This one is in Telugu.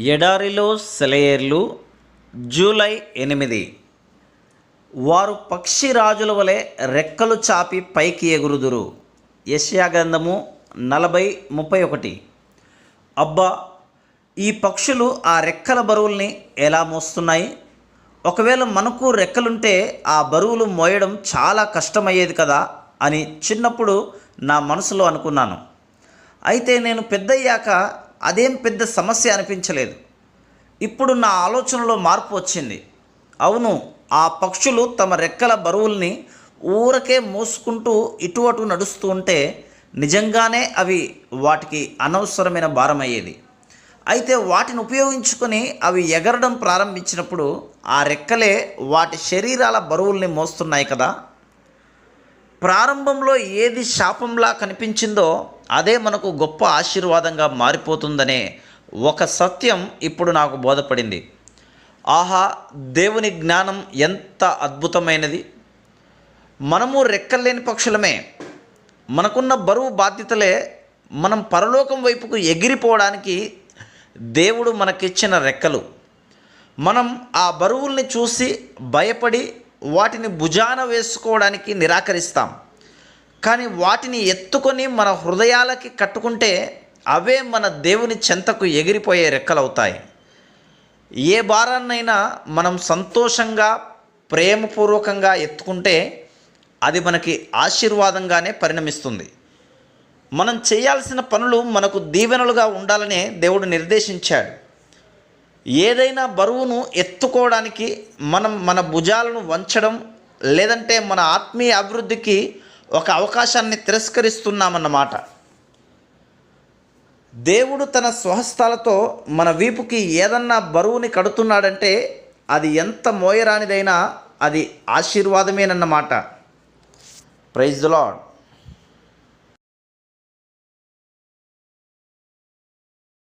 ఎడారిలో సెలయేర్లు జూలై ఎనిమిది. వారు పక్షి రాజుల వలె రెక్కలు చాపి పైకి ఎగురుదురు. యశ్యాగంధము గ్రంథము నలభై ముప్పై ఒకటి. అబ్బా ఈ పక్షులు ఆ రెక్కల బరువుల్ని ఎలా మోస్తున్నాయి? ఒకవేళ మనకు రెక్కలుంటే ఆ బరువులు మోయడం చాలా కష్టమయ్యేది కదా అని చిన్నప్పుడు నా మనసులో అనుకున్నాను. అయితే నేను పెద్దయ్యాక అదేం పెద్ద సమస్య అనిపించలేదు. ఇప్పుడు నా ఆలోచనలో మార్పు వచ్చింది. అవును ఆ పక్షులు తమ రెక్కల బరువుల్ని ఊరకే మోసుకుంటూ ఇటు అటు నడుస్తూ ఉంటే నిజంగానే అవి వాటికి అనవసరమైన భారం అయ్యేది అయితే వాటిని ఉపయోగించుకొని అవి ఎగరడం ప్రారంభించినప్పుడు ఆ రెక్కలే వాటి శరీరాల బరువుల్ని మోస్తున్నాయి కదా. ప్రారంభంలో ఏది శాపంలా కనిపించిందో అదే మనకు గొప్ప ఆశీర్వాదంగా మారిపోతుందనే ఒక సత్యం ఇప్పుడు నాకు బోధపడింది. ఆహా దేవుని జ్ఞానం ఎంత అద్భుతమైనది. మనము రెక్కలేని పక్షులమే. మనకున్న బరువు బాధ్యతలే మనం పరలోకం వైపుకు ఎగిరిపోవడానికి దేవుడు మనకిచ్చిన రెక్కలు. మనం ఆ బరువుల్ని చూసి భయపడి వాటిని భుజాన వేసుకోవడానికి నిరాకరిస్తాం. కానీ వాటిని ఎత్తుకొని మన హృదయాలకి కట్టుకుంటే అవే మన దేవుని చెంతకు ఎగిరిపోయే రెక్కలవుతాయి. ఏ భారాన్నైనా మనం సంతోషంగా ప్రేమపూర్వకంగా ఎత్తుకుంటే అది మనకి ఆశీర్వాదంగానే పరిణమిస్తుంది. మనం చేయాల్సిన పనులు మనకు దీవెనలుగా ఉండాలనే దేవుడు నిర్దేశించాడు. ఏదైనా బరువును ఎత్తుకోవడానికి మనం మన భుజాలను వంచడం లేదంటే మన ఆత్మీయ అభివృద్ధికి ఒక అవకాశాన్ని తిరస్కరిస్తున్నామన్నమాట. దేవుడు తన స్వహస్తాలతో మన వీపుకి ఏదన్నా బరువుని కడుతున్నాడంటే అది ఎంత మోయరానిదైనా అది ఆశీర్వాదమేనన్నమాట. Praise the lord